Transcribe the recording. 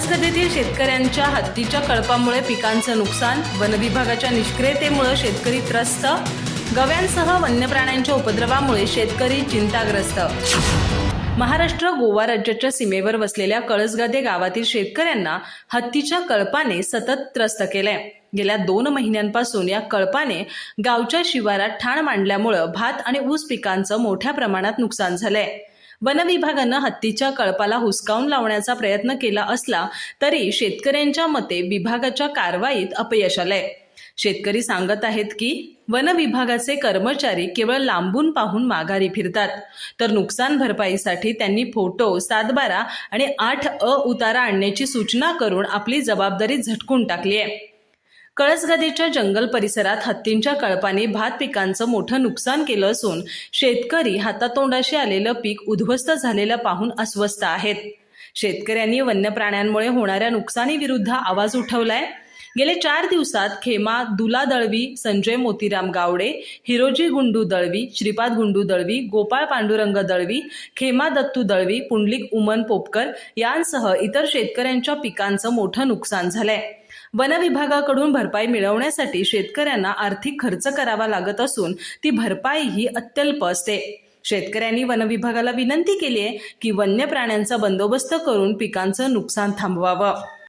विधानसभेतील शेतकऱ्यांच्या हत्तीच्या कळपामुळे पिकांचं नुकसान वनविभागाच्या निष्क्रियतेमुळे शेतकरी त्रस्त गव्यांसह वन्य प्राण्यांच्या उपद्रवामुळे शेतकरी चिंताग्रस्त. महाराष्ट्र गोवा राज्याच्या सीमेवर वसलेल्या कळसगादे गावातील शेतकऱ्यांना हत्तीच्या कळपाने सतत त्रस्त केलंय. गेल्या दोन महिन्यांपासून या कळपाने गावच्या शिवारात ठाण मांडल्यामुळं भात आणि ऊस पिकांचं मोठ्या प्रमाणात नुकसान झालंय. वनविभागानं हत्तीच्या कळपाला हुसकावून लावण्याचा प्रयत्न केला असला तरी शेतकऱ्यांच्या मते विभागाच्या कारवाईत अपयश आलंय. शेतकरी सांगत आहेत की वन विभागाचे कर्मचारी केवळ लांबून पाहून माघारी फिरतात. तर नुकसान भरपाईसाठी त्यांनी फोटो सातबारा आणि आठ अ उतारा आणण्याची सूचना करून आपली जबाबदारी झटकून टाकली आहे कळसगदेच्या जंगल परिसरात हत्तींच्या कळपाने भात पिकांचं मोठं नुकसान केलं असून शेतकरी हातातोंडाशी आलेलं पीक उद्ध्वस्त झालेलं पाहून अस्वस्थ आहेत. शेतकऱ्यांनी वन्य प्राण्यांमुळे होणाऱ्या नुकसानीविरुद्ध आवाज उठवलाय. गेले चार दिवसात खेमा दुला दळवी संजय मोतीराम गावडे हिरोजी गुंडू दळवी श्रीपाद गुंडू दळवी गोपाळ पांडुरंग दळवी खेमा दत्तू दळवी पुंडलिक उमन पोपकर यांसह इतर शेतकऱ्यांच्या पिकांचं मोठं नुकसान झालंय. वन विभागाकडून भरपाई मिळवण्यासाठी शेतकऱ्यांना आर्थिक खर्च करावा लागत असून ती भरपाई ही अत्यल्प असते. शेतकऱ्यांनी वन विभागाला विनंती केली आहे की वन्य प्राण्यांचा बंदोबस्त करून पिकांचं नुकसान थांबवावं.